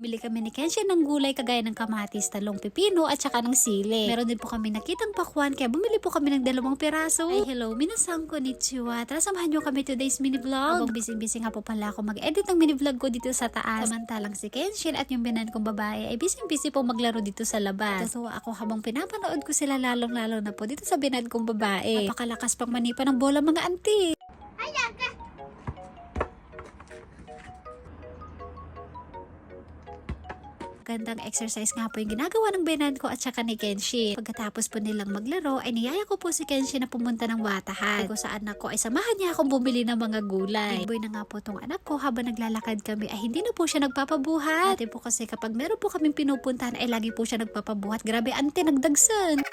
Bili kami ni Kenshin ng gulay kagaya ng kamatis, talong, pipino at saka ng sili. Meron din po kami nakitang pakwan kaya bumili po kami ng dalawang piraso. Ay hello, minasang konnichiwa. Tara samahan nyo kami today's mini vlog. Habang busy-busy nga po pala ako mag-edit ng mini vlog ko dito sa taas. Samantalang si Kenshin at yung binan kong babae ay busy-busy po maglaro dito sa labas. Totoo ako habang pinapanood ko sila lalong-lalo na po dito sa binan kong babae. Napakalakas pang manipa ng bola mga auntie. Gandang exercise nga po yung ginagawa ng benan ko at saka ni Kenshi. Pagkatapos po nilang maglaro, ay niyaya ko po si Kenshi na pumunta ng watahan. Kung saan ako ay samahan niya akong bumili ng mga gulay. Boy na nga po tong anak ko habang naglalakad kami ay hindi na po siya nagpapabuhat. Dati po kasi kapag meron po kaming pinupuntahan ay lagi po siya nagpapabuhat. Grabe ante nagdagsan.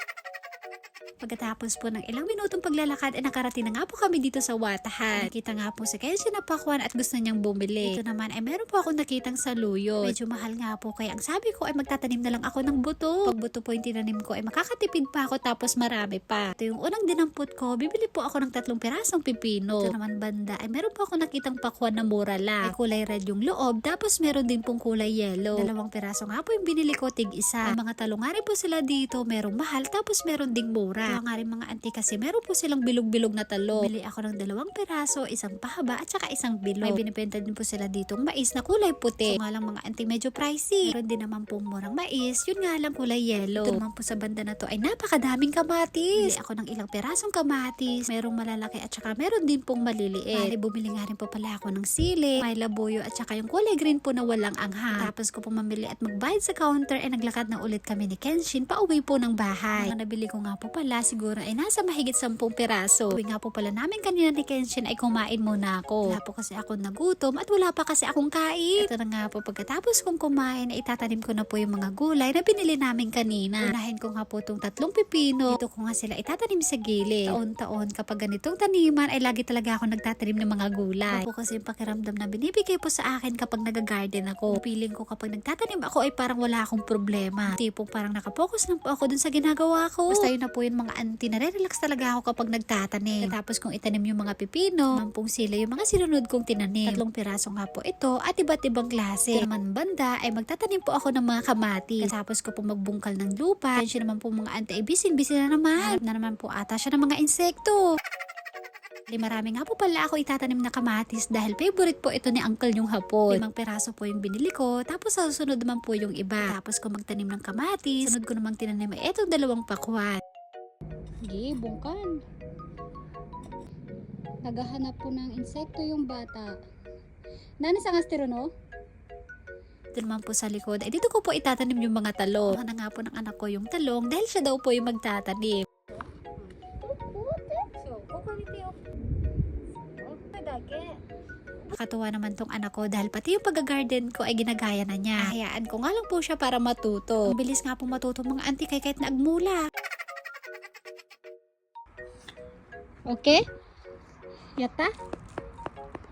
Pagkatapos po ng ilang minutong paglalakad ay nakarating na nga po kami dito sa Watahan. Nakita nga po si Kenshi na pakwan at gusto niyang bumili. Ito naman ay meron po ako nakitang saluyo. Medyo mahal nga po kaya ang sabi ko ay magtatanim na lang ako ng buto. Pag buto po yung tinanim ko ay makakatipid pa ako tapos marami pa. Ito yung unang dinampot ko, bibili po ako ng tatlong pirasong pipino. Ito naman banda ay meron po ako nakitang pakwan na mura lang. May kulay red yung loob tapos meron din pong kulay yellow. Dalawang piraso nga po yung binili ko tig isa. May mga talong nga rin po sila dito, merong mahal tapos meron ding mura. Kaya nga rin mga auntie kasi meron po silang bilog-bilog na talo. Bili ako ng dalawang peraso, isang pahaba at saka isang bilog. May binibenta din po sila ditong mais na kulay puti. So nga lang mga auntie medyo pricey. Meron din naman pong murang mais, yun nga lang kulay yellow. Ito naman po sa banda na to ay napakadaming kamatis. Bili ako ng ilang perasong kamatis. Merong malalaki at saka meron din pong maliliit. Bali, bumili nga rin po pala ako ng sili, may labuyo at saka yung kulay green po na walang anghang. Tapos ko po mamili at magbayad sa counter ay naglakad na ulit kami ni Kenshin pauwi po ng bahay. Mga nabili ko nga po pala siguro ay nasa mahigit 10 piraso. Uwi nga po pala namin kanina ni Kenshin ay kumain muna ako. Wala po kasi ako nagutom at wala pa kasi akong kain. Ito na nga po pagkatapos kong kumain ay itatanim ko na po yung mga gulay na binili namin kanina. Unahin ko nga po itong tatlong pipino. Dito ko nga sila itatanim sa gilid. Taon-taon kapag ganitong taniman ay lagi talaga ako nagtatanim ng mga gulay. Ako kasi yung pakiramdam na binibigay po sa akin kapag nag-garden ako. Feeling ko kapag nagtatanim ako ay parang wala akong problema. Tipong parang nakapokus lang po ako dun sa ginagawa ko. Basta yun na po yung mga auntie nare-relax talaga ako kapag nagtatanim. Tapos kung itanim yung mga pipino, mampong sila yung mga sinunod kong tinanim. Tatlong piraso nga po ito at iba't ibang klase. Ito naman banda ay magtatanim po ako ng mga kamatis. Tapos ko po magbungkal ng lupa. Kaya naman po mga auntie ay busy-busy na naman. Hanap na naman po ata siya ng mga insekto. Di marami nga po pala ako itatanim na kamatis dahil favorite po ito ni Uncle yung hapon. Limang peraso po yung binili ko, tapos sa susunod naman po yung iba. Tapos ko magtanim ng kamatis, sunod ko namang tinanim ay etong dalawang pakwan. Sige, bungkan. Naghahanap po ng insekto yung bata. Nani sa astero no? Ito naman po sa likod, ay dito ko po itatanim yung mga talong. Ano nga po ng anak ko yung talong dahil siya daw po yung magtatanim. Nakatuwa naman tong anak ko dahil pati yung pag-garden ko ay ginagaya na niya. Hayaan ko nga lang po siya para matuto. Ang bilis nga po matuto mga auntie kay kahit 오케이? 였다?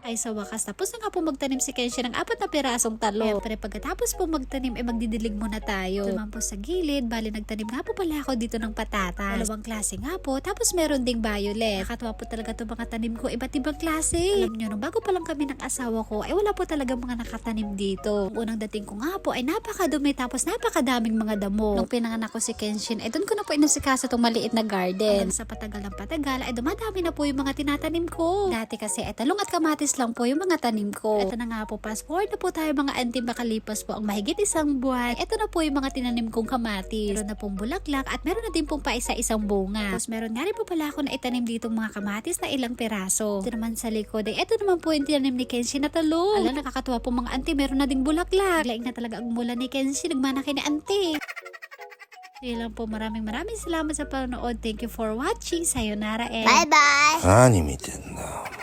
Ay sa wakas, tapos na nga po magtanim si Kenshin ng apat na pirasong talong. Pero pagkatapos po magtanim, ay magdidilig muna tayo. Naman po sa gilid, bali nagtanim nga po pala ako dito ng patatas. Dalawang klase nga po, tapos meron ding violet. Nakakatuwa po talaga itong mga tanim ko, iba't ibang klase. Alam nyo, nung bago pa lang kami ng asawa ko, ay wala po talaga mga nakatanim dito. Ang unang dating ko nga po, ay napakadumi, tapos napakadaming mga damo. Nung pinanganak ko si Kenshin, ay doon ko na po inasikasa itong maliit na garden. Hanggang sa patagal ng patagal, ay dumadami na po yung mga tinatanim ko. Dati kasi, ay talong at kamatis lang po yung mga tanim ko. Ito na nga po, fast forward na po tayo mga auntie makalipas po ang mahigit isang buwan. Ito na po yung mga tinanim kong kamatis. Meron na pong bulaklak at meron na din pong pa isa-isang bunga. Tapos meron nga rin po pala ako na itanim ditong mga kamatis na ilang piraso. Ito naman sa likod, eh, ito naman po yung tinanim ni Kenshi na talong. Ala, nakakatuwa po mga auntie, meron na ding bulaklak. Laing na talaga ang mula ni Kenshi, nagmana kay ni auntie. Yun lang po, maraming maraming salamat sa panonood. Thank you for watching. Sayonara and... Bye bye. 何見てんだ